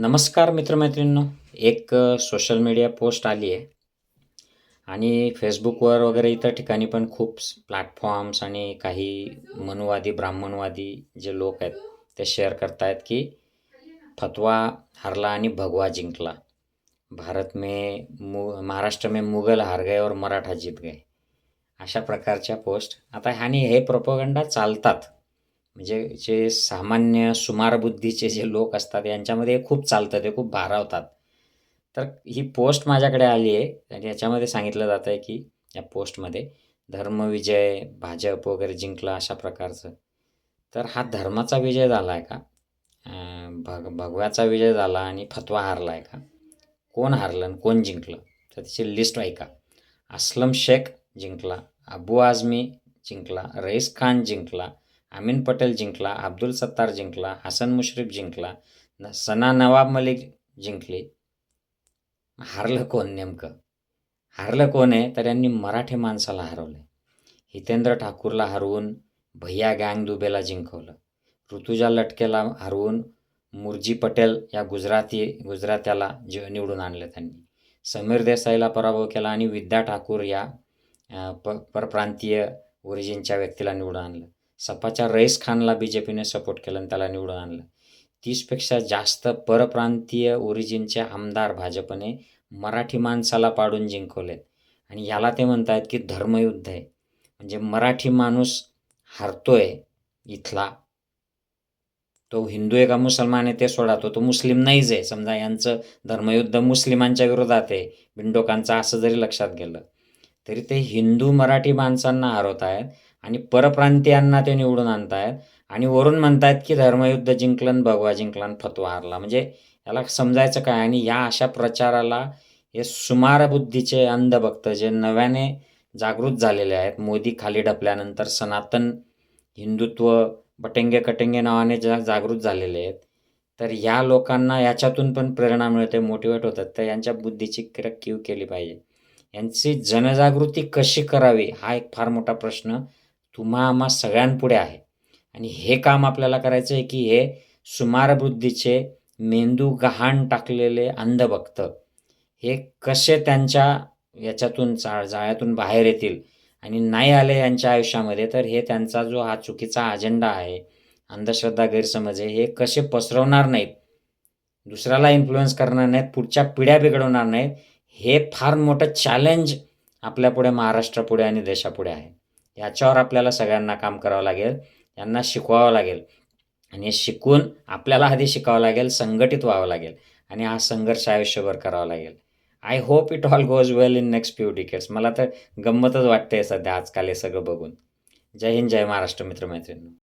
नमस्कार मित्रमैत्रिणींनो. एक social media post आली आहे. आणि फेसबुकवर वगैरे इतर ठिकाणी पण खूप प्लॅटफॉर्म्स आणि काही मनुवादी ब्राह्मणवादी जे लोक आहेत ते शेअर करतायत की फतवा हरला आणि भगवा जिंकला. भारत में मु महाराष्ट्र में मुघल हार गए और मराठा जीत गए. अशा प्रकारच्या पोस्ट आता आणि हे प्रोपोगंडा चालतात. म्हणजे जे सामान्य सुमार बुद्धीचे जे लोक असतात यांच्यामध्ये हे खूप चालतं ते खूप भारावतात. तर ही पोस्ट माझ्याकडे आली आहे आणि याच्यामध्ये सांगितलं जातं आहे की या पोस्टमध्ये धर्मविजय भाजप वगैरे जिंकला अशा प्रकारचं. तर हा धर्माचा विजय झाला आहे का? भग भगव्याचा विजय झाला आणि फतवा हारला आहे का? कोण हारलं आणि कोण जिंकलं? तर त्याची लिस्ट ऐका. असलम शेख जिंकला अबू आझमी जिंकला रईस खान जिंकला अमीन पटेल जिंकला अब्दुल सत्तार जिंकला हसन मुश्रीफ जिंकला सना नवाब मलिक जिंकले. हारलं कोण नेमकं? हारलं कोण आहे? तर यांनी मराठी माणसाला हरवलं हितेंद्र ठाकूरला हरवून भैया गँग दुबेला जिंकवलं. ऋतुजा लटकेला हरवून मुरजी पटेल या गुजराती गुजरात्याला जे निवडून आणलं त्यांनी. समीर देसाईला पराभव केला आणि विद्या ठाकूर या प परप्रांतीय ओरिजिनच्या व्यक्तीला निवडून आणलं. सपाच्या रईस खानला बी जे पीने सपोर्ट केलं आणि त्याला निवडून आणलं. तीसपेक्षा जास्त परप्रांतीय ओरिजिनचे आमदार भाजपने मराठी माणसाला पाडून जिंकवलेत. आणि याला ते म्हणतायत की धर्मयुद्ध आहे. म्हणजे मराठी माणूस हारतोय इथला. तो हिंदू आहे का मुसलमान आहे ते सोडा. तो तो मुस्लिम नाहीच आहे. समजा यांचं धर्मयुद्ध मुस्लिमांच्या विरोधात आहे. बिंडोकांचं असं जरी लक्षात गेलं तरी ते हिंदू मराठी माणसांना हरवत आहेत आणि परप्रांतीयांना ते निवडून आणतायत. आणि वरून म्हणतायत की धर्मयुद्ध जिंकलं भगवा जिंकलं फतवा हरला. म्हणजे याला समजायचं काय? आणि या अशा प्रचाराला हे सुमार बुद्धीचे अंधभक्त जे नव्याने जागृत झालेले आहेत मोदी खाली डपल्यानंतर सनातन हिंदुत्व बटेंगे कटेंगे नावाने जा जागृत झालेले आहेत तर या लोकांना याच्यातून पण प्रेरणा मिळते मोटिवेट होतात. तर यांच्या बुद्धीची क्र कीव केली पाहिजे? यांची जनजागृती कशी करावी? हा एक फार मोठा प्रश्न तुम्हा आम्हा सगळ्यांपुढे आहे. आणि हे काम आपल्याला करायचं आहे की हे सुमार बुद्धीचे मेंदू गहाण टाकलेले अंधभक्त. हे कसे त्यांच्या याच्यातून चा जाळ्यातून बाहेर येतील आणि नाही आले यांच्या आयुष्यामध्ये तर हे त्यांचा जो हा चुकीचा अजेंडा आहे अंधश्रद्धा गैरसमज आहे हे कसे पसरवणार नाहीत? दुसऱ्याला इन्फ्लुएन्स करणार नाहीत पुढच्या पिढ्या बिघडवणार नाहीत हे फार मोठं चॅलेंज आपल्यापुढे महाराष्ट्रापुढे आणि देशापुढे आहे. याच्यावर आपल्याला सगळ्यांना काम करावं लागेल. यांना शिकवावं लागेल. आणि शिकून आपल्याला आधी शिकावं लागेल संघटित व्हावं लागेल. आणि हा संघर्ष आयुष्यभर करावा लागेल. I hope it all goes well in next few decades मला तर गंमतच वाटते सध्या आजकाल हे सगळं बघून. जय हिंद जय महाराष्ट्र मित्रमैत्रिणी